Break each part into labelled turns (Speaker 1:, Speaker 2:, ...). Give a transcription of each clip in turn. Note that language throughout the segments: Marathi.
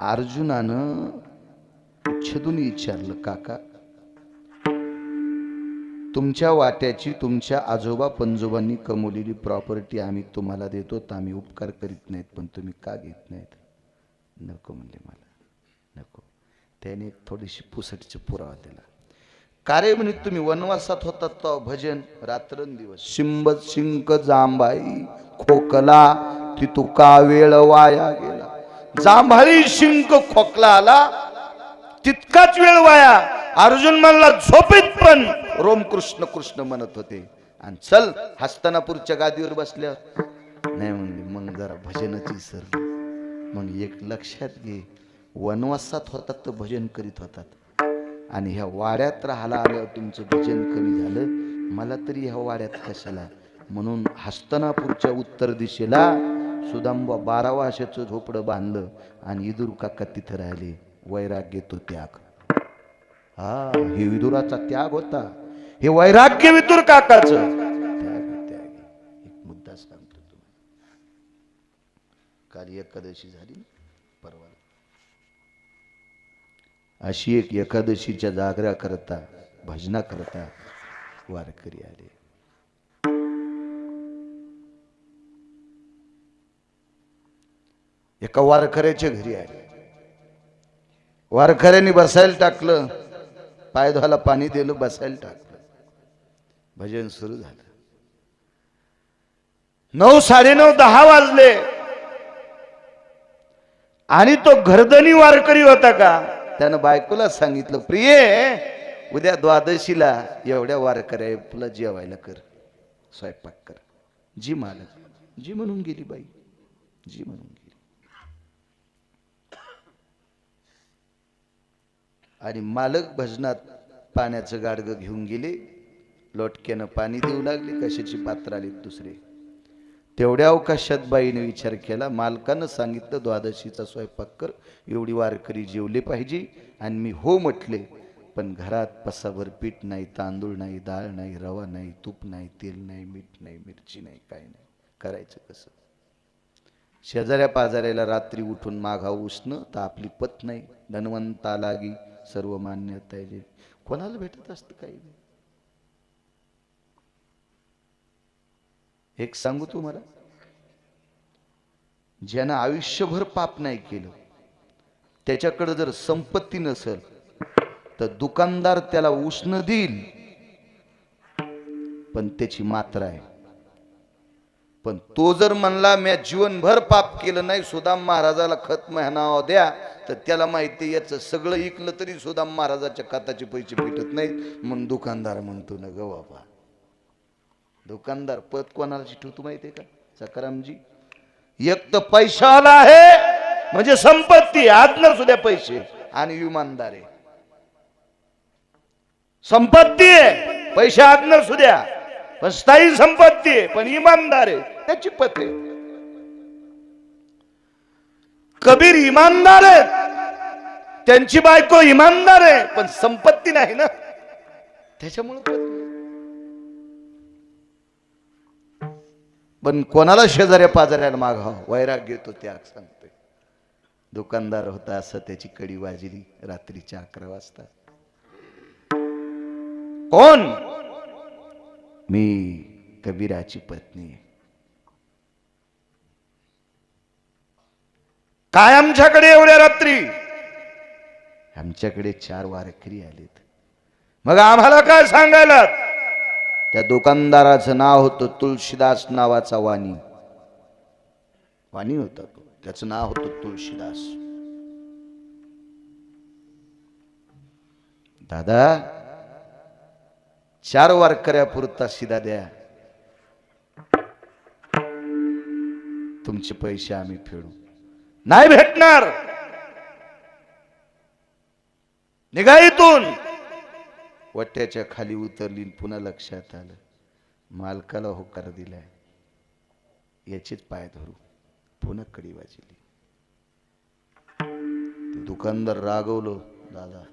Speaker 1: अर्जुनानं छेदून विचारलं काका तुमच्या वाट्याची तुमच्या आजोबा पंजोबांनी कमवलेली प्रॉपर्टी आम्ही तुम्हाला देतो तर आम्ही उपकार करीत नाहीत पण तुम्ही का घेत नाहीत? नको म्हणले मला. नको. त्याने एक थोडीशी पुसटची पुरावा दिला. कार्य म्हणे तुम्ही वनवासात होतात तो भजन रात्रंदिवस. शिंब शिंक जांबाई खोकला ती तुका वेळ वाया गेला. जांभाळी शिंक खोकला आला. तितकाच वेळ वाया. अर्जुन म्हणला झोपेत पण. रोम कृष्ण कृष्ण म्हणत होते. आणि चल हस्तानापूरच्या गादीवर बसल्यावर. नाही म्हणले मग जरा भजनाची सर मग एक लक्षात घे वनवासात होतात तर भजन करीत होतात. आणि ह्या वाड्यात राहायला आल्यावर तुमचं भजन कमी झालं. मला तरी ह्या वाड्यात कशाला? म्हणून हस्तनापूरच्या उत्तर दिशेला सुदांबा बारा वर्षाचं झोपडं बांधलं आणि इदूर काका तिथं राहिले. वैराग्य तो त्याग. हा हे विदुराचा त्याग होता. हे वैराग्य विदुर काकाच. त्याग त्याग. एक मुद्दा सांगतो तुम्हाला. काल एकादशी झाली परवा. अशी एक एकादशीच्या जागरा करता भजना करता वारकरी आले. एका वारकऱ्याच्या घरी आले. वारकऱ्यांनी बसायला टाकलं. पाय धुवायला पाणी दिलं बसायला टाकलं. भजन सुरू झालं. नऊ साडेनऊ दहा वाजले. आणि तो घरदनी वारकरी होता का? त्यानं बायकोला सांगितलं प्रिये उद्या द्वादशीला एवढ्या वारकऱ्या तुला जेवायला कर. स्वयंपाक कर. जी मालक जी म्हणून गेली बाई जी म्हणून गेली आणि मालक भजनात पाण्याचं गाडगं घेऊन गेले. लोटक्यानं पाणी देऊ लागले कशाची पात्र आली दुसरे? तेवढ्या अवकाशात बाईने विचार केला मालकानं सांगितलं द्वादशीचा स्वयंपाक कर एवढी वारकरी जेवले पाहिजे. आणि मी हो म्हटले पण घरात पसाभर पीठ नाही तांदूळ नाही डाळ नाही रवा नाही तूप नाही तेल नाही मीठ नाही मिरची नाही काय नाही. करायचं कसं? शेजाऱ्या पाजाऱ्याला रात्री उठून माघा उष्ण तर आपली पत नाही. धनवंता लागी सर्व मान्यता आहे कोणाला भेटत असतं काही? नाही एक सांगू तुम्हाला? ज्यानं आयुष्यभर पाप नाही केलं त्याच्याकडे जर संपत्ती नसेल तर दुकानदार त्याला उष्ण देईल. पण त्याची मात्रा आहे. पण तो जर म्हणला मी जीवनभर पाप केलं नाही सुदाम महाराजाला खत म्हणावं द्या तर त्याला माहिती याचं सगळं ऐकलं तरी सुद्धा महाराजाच्या खताचे पैसे भेटत नाहीत. म्हणून दुकानदार म्हणतो ना ग बाबा दुकानदार पद कोणाला ठेवतो माहितीये का? सकारामजी एक तर पैशाला आहे म्हणजे संपत्ती आदनर सुद्धा पैसे आणि इमानदार आहे. संपत्ती आहे पैसे आदनर सुद्धा. पण स्थायी संपत्ती आहे पण इमानदार आहे. त्याची पत आहे. कबीर इमानदार आहेत त्यांची बायको इमानदार आहे पण संपत्ती नाही ना. त्याच्यामुळे पण कोणाला शेजाऱ्या पाजाऱ्याला मागाव? वैराग्य घेतो त्याग सांगतोय. दुकानदार होता असं त्याची कडी वाजली रात्रीच्या अकरा वाजता. कोण? मी कबीराची पत्नी आहे. काय आमच्याकडे एवढ्या रात्री? आमच्याकडे चार वारकरी आलेत. मग आम्हाला काय सांगायला त्या दुकानदाराचं नाव होतं तुलसीदास नावाचा वाणी. वाणी होता तो. त्याचं नाव होतं तुलसीदास. दादा चार वारकऱ्यापुरता शिदा द्या. तुमचे पैसे आम्ही फेडू. नाही भेटणार. निघा इथून. वट्याच्या खाली उतरली पुन्हा लक्षात आलं. मालकाला होकार दिलाय. याचेच पाय धरू पुन्हा कडी वाजली. दुकानदार रागवलो दादा.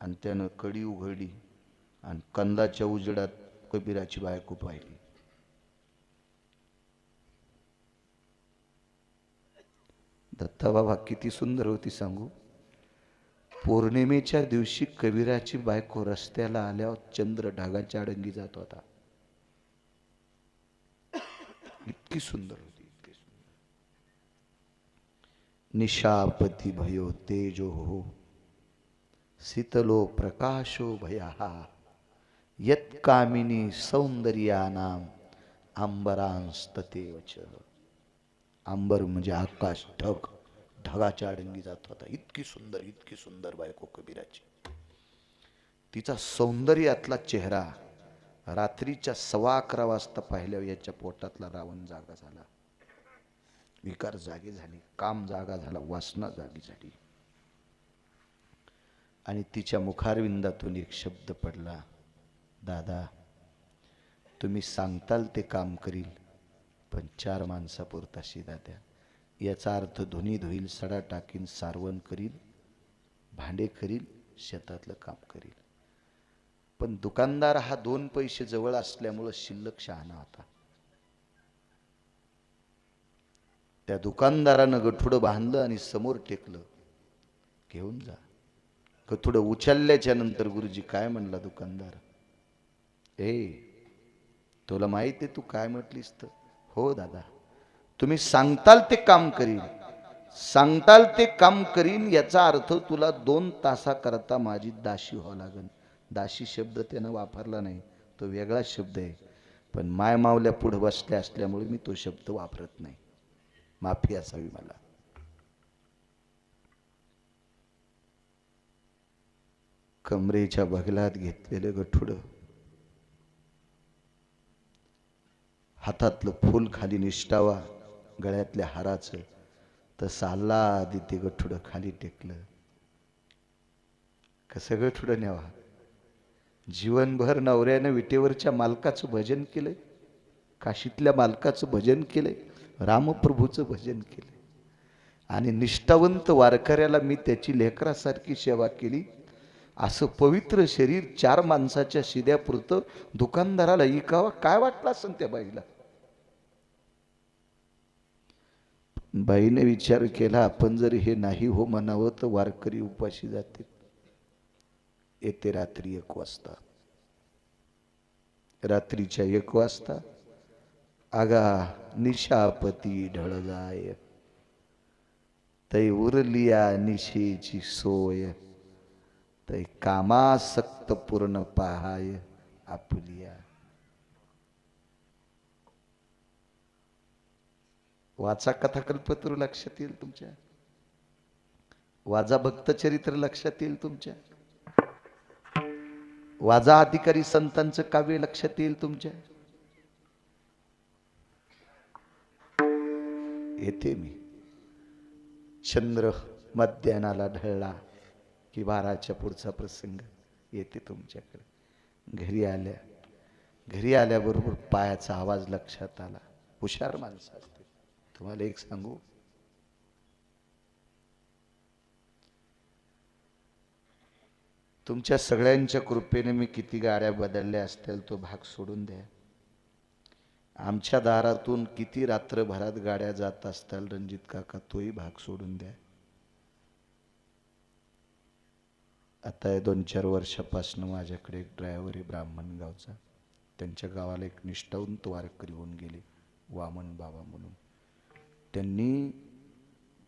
Speaker 1: आणि त्यानं कडी उघडली आणि कंदाच्या उजेडात कबीराची बायको पाहिली. दत्ताबाबा किती सुंदर होती सांगू. पौर्णिमेच्या दिवशी कबीराची बायको रस्त्याला आल्यावर चंद्र ढगाच्या अडंगी जात होता. इतकी सुंदर होती, इतकी सुंदर. निशापती भयो तेजो हो, शीतलो प्रकाशो भया यत कामिनी सौंदर्यानाम आंबरांस्ततेवच आंबर म्हणजे आकाश ढग. ढगाच्या अडंगी जात होता. इतकी सुंदर इतकी सुंदर बायको कबीराची. तिचा सौंदर्यातला चेहरा रात्रीच्या सव्वा अकरा वाजता पाहिल्यावर याच्या पोटातला रावण जागा झाला. विकार जागी झाली काम जागा झाला वासना जागी झाली. आणि तिच्या मुखारविंदातून एक शब्द पडला दादा तुम्ही सांगताल ते काम करील पण चार माणसापुरता शिदा द्या. याचा अर्थ धुनी धुईल सडा टाकीन सारवण करील भांडे करील शेतातलं काम करील. पण दुकानदार हा दोन पैसे जवळ असल्यामुळं शिल्लक शहाणा होता. त्या दुकानदारानं गठुडं बांधलं आणि समोर टेकलं. घेऊन जा. गठुडं उचलल्याच्या नंतर गुरुजी काय म्हणला दुकानदार? ए तुला माहिती आहे तू काय म्हटलीस तर? हो दादा. तुम्ही सांगताल ते काम करीन. सांगताल ते काम करीन याचा अर्थ तुला दोन तासाकरता माझी दाशी व्हावं लागेल दाशी शब्द त्यानं वापरला नाही. तो वेगळा शब्द आहे. पण माय मावल्या पुढे बसल्या असल्यामुळे मी तो शब्द वापरत नाही. माफी असावी मला. कमरेच्या बगलात घेतलेलं गठुडं हातातलं फूल खाली निष्ठावा गळ्यातल्या हाराचं तर आल्ला आधी ते गठुडं खाली टेकलं. कसं गठुडं न्यावा? जीवनभर नवऱ्यानं विटेवरच्या मालकाचं भजन केलंय काशीतल्या मालकाचं भजन केलंय रामप्रभूचं भजन केलंय. आणि निष्ठावंत वारकऱ्याला मी त्याची लेकरासारखी सेवा केली. असं पवित्र शरीर चार माणसाच्या शिद्यापुरतं दुकानदाराला इकावा. काय वाटलं असं त्या बाईला? बाईने विचार केला आपण जर हे नाही हो म्हणावं तर वारकरी उपाशी जाते येते रात्री एक वाजता. रात्रीच्या एक वाजता आगा निशापती ढळगाय तै उरलिया निशेची सोय तै कामासक्त पूर्ण पाहाय आपलिया वाचा कथाकल्पतरू लक्षात येईल तुमच्या. वाजा भक्तचरित्र लक्षात येईल तुमच्या. वाजा अधिकारी संतांचं काव्य लक्षात येईल तुमच्या. येते मी. चंद्र मध्यानाला ढळला की बाराच्या पुढचा प्रसंग येते तुमच्याकडे. घरी आल्या घरी आल्याबरोबर पायाचा आवाज लक्षात आला. हुशार माणसं तुम्हाला एक सांगू? तुमच्या सगळ्यांच्या कृपेने मी किती गाड्या बदलल्या असतील तो भाग सोडून द्या. आमच्या दारातून किती रात्रभरात गाड्या जात असतील रणजित काका तोही भाग सोडून द्या. आता या दोन चार वर्षापासून माझ्याकडे एक ड्रायव्हर आहे ब्राह्मण गावचा. त्यांच्या गावाला एक निष्ठावंत वारकरी होऊन गेले वामन बाबा म्हणून. त्यांनी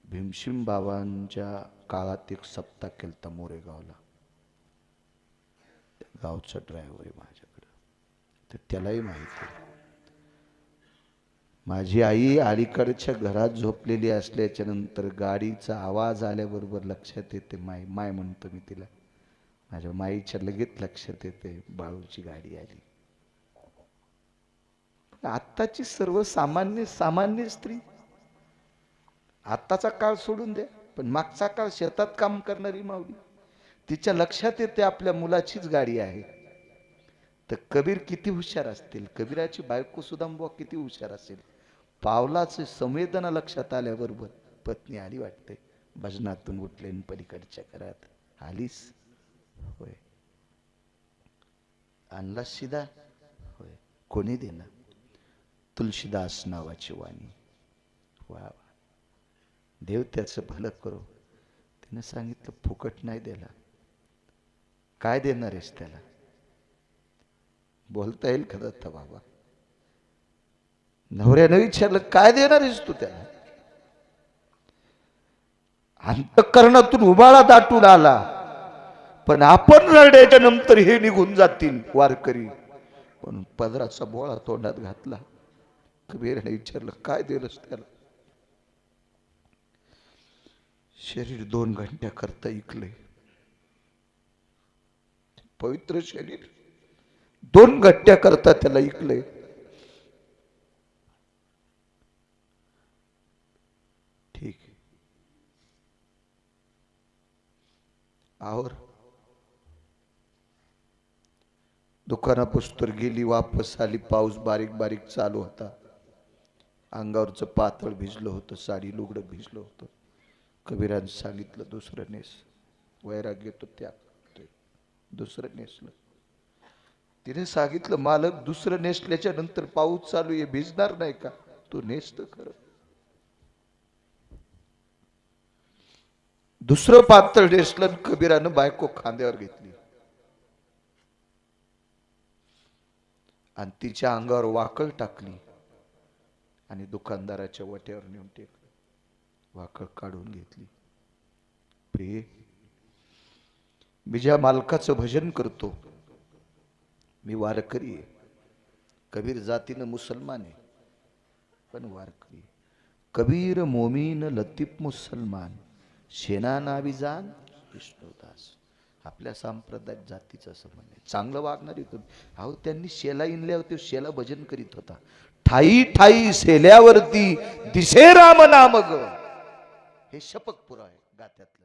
Speaker 1: भीमशिम बाबांच्या काळात एक सप्ताह केलता मोरेगावला. त्या गावचा ड्रायव्हर आहे माझ्याकडं. तर त्यालाही माहिती आहे. माझी आई अलीकडच्या घरात झोपलेली असल्याच्या नंतर गाडीचा आवाज आल्याबरोबर लक्षात येते माय माय म्हणतो मी तिला. माझ्या माईच्या लगेच लक्षात येते बाळूची गाडी आली. आत्ताची सर्वसामान्य सामान्य स्त्री आत्ताचा काळ सोडून द्या पण मागचा काळ शेतात काम करणारी माऊली. तिच्या लक्षात येते आपल्या मुलाचीच गाडी आहे. तर कबीर किती हुशार असतील? कबीराची बायको सुदांबुवा किती हुशार असेल? पावलाचे संवेदना लक्षात आल्याबरोबर पत्नी आली वाटते. भजनातून उठले पलीकडच्या घरात आलीस? होय. आणला शिदा? होय. कोणी देणार? तुलशीदास नावाची वाणी. वा. देव त्याचं भलं करो. त्यानं सांगितलं फुकट नाही द्याला काय देणार आहेस त्याला? बोलता येईल का दत्ता बाबा. नवऱ्यानं विचारलं काय देणार आहेस तू त्याला? अंतकरणातून उबाळा दाटून आला. पण आपण रडण्याच्या नंतर हे निघून जातील वारकरी. म्हणून पदराचा बोळा तोंडात घातला. कबीरने विचारलं काय दिलंस त्याला? शरीर दोन घंट्या करता ऐकलंय पवित्र शरीर दोन घंट्याकरता त्याला ऐकलंय ठीक आहे. आवर. दुकानापुस्तर गेली वापस आली पाऊस बारीक बारीक चालू होता. अंगावरचं पातळ भिजलं होतं साडी लुगडं भिजलं होतं. कबीरानं सांगितलं दुसरं नेस. वैराग्य तो त्याग दुसरं नेसलं तिने सांगितलं मालक दुसरं नेसल्याच्या नंतर पाऊस चालू आहे भिजणार नाही का? तू नेसत खरं. दुसरं पातळ नेसलं कबीरानं बायको खांद्यावर घेतली. आणि तिच्या अंगावर वाकळ टाकली आणि दुकानदाराच्या वट्यावर नेऊन टेकली वाकळ काढून घेतली. प्रिय मी ज्या मालकाचं भजन करतो मी वारकरी आहे. कबीर जातीनं मुसलमान आहे पण वारकरी कबीर मोमीन लतीफ मुसलमान शेना नावी जान विष्णुदास. आपल्या सांप्रदायिक जातीचा संबंध आहे. चांगलं वागणारी तुम्ही अहो त्यांनी शेला इनल्यावर ते शेला भजन करीत होता. ठाई ठाई शेल्यावरती दिसे राम नाम ग. हे शपकपुर आहे गात्यातलं.